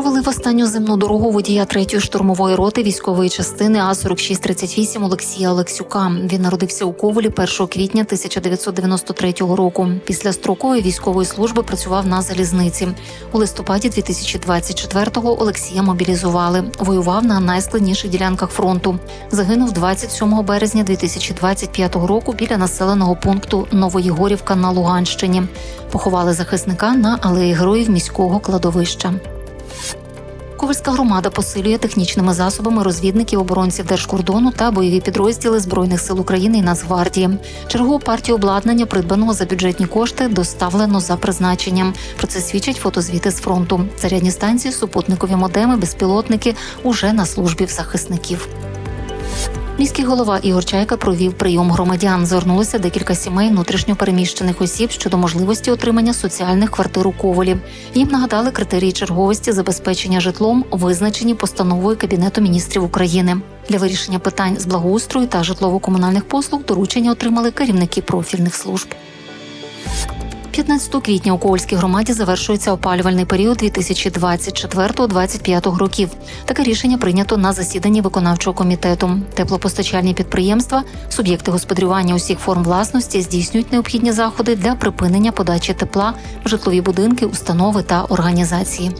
Провели в останню земну дорогу водія третьої штурмової роти військової частини А 4638 Олексія Олексюка. Він народився у Ковелі 1 квітня 1993 року. Після строкової військової служби працював на залізниці. У листопаді 2024-го Олексія мобілізували. Воював на найскладніших ділянках фронту. Загинув 27 березня 2025 року біля населеного пункту Новоєгорівка на Луганщині. Поховали захисника на алеї героїв міського кладовища. Ковальська громада посилює технічними засобами розвідників оборонців держкордону та бойові підрозділи збройних сил України і Нацгвардії. Чергову партію обладнання, придбаного за бюджетні кошти, доставлено за призначенням. Про це свідчать фотозвіти з фронту. Зарядні станції, супутникові модеми, безпілотники уже на службі в захисників. Міський голова Ігор Чайка провів прийом громадян. Звернулося декілька сімей внутрішньо переміщених осіб щодо можливості отримання соціальних квартир у Ковалі. Їм нагадали критерії черговості забезпечення житлом, визначені постановою Кабінету міністрів України. Для вирішення питань з благоустрою та житлово-комунальних послуг доручення отримали керівники профільних служб. 15 квітня у Ковальській громаді завершується опалювальний період 2024-2025 років. Таке рішення прийнято на засіданні виконавчого комітету. Теплопостачальні підприємства, суб'єкти господарювання усіх форм власності здійснюють необхідні заходи для припинення подачі тепла в житлові будинки, установи та організації.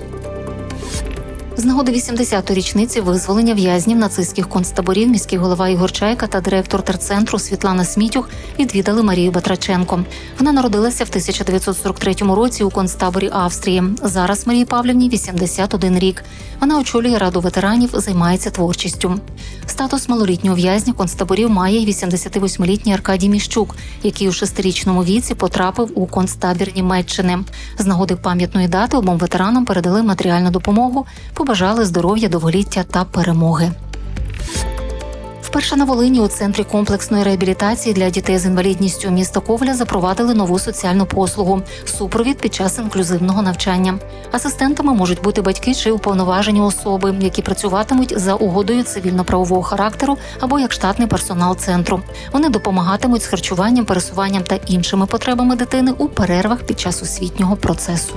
З нагоди 80-ї річниці визволення в'язнів нацистських концтаборів міський голова Ігор Чайка та директор терцентру Світлана Смітюх відвідали Марію Батраченко. Вона народилася в 1943 році у концтаборі Австрії. Зараз Марії Павлівні 81 рік. Вона очолює раду ветеранів, займається творчістю. Статус малолітнього в'язня концтаборів має й 88-літній Аркадій Міщук, який у шестирічному віці потрапив у концтабір Німеччини. З нагоди пам'ятної дати обом ветеранам передали матеріальну допомогу, побажали здоров'я, довголіття та перемоги. Вперше на Волині у центрі комплексної реабілітації для дітей з інвалідністю міста Ковля запровадили нову соціальну послугу супровід під час інклюзивного навчання. Асистентами можуть бути батьки чи уповноважені особи, які працюватимуть за угодою цивільно-правового характеру або як штатний персонал центру. Вони допомагатимуть з харчуванням, пересуванням та іншими потребами дитини у перервах під час освітнього процесу.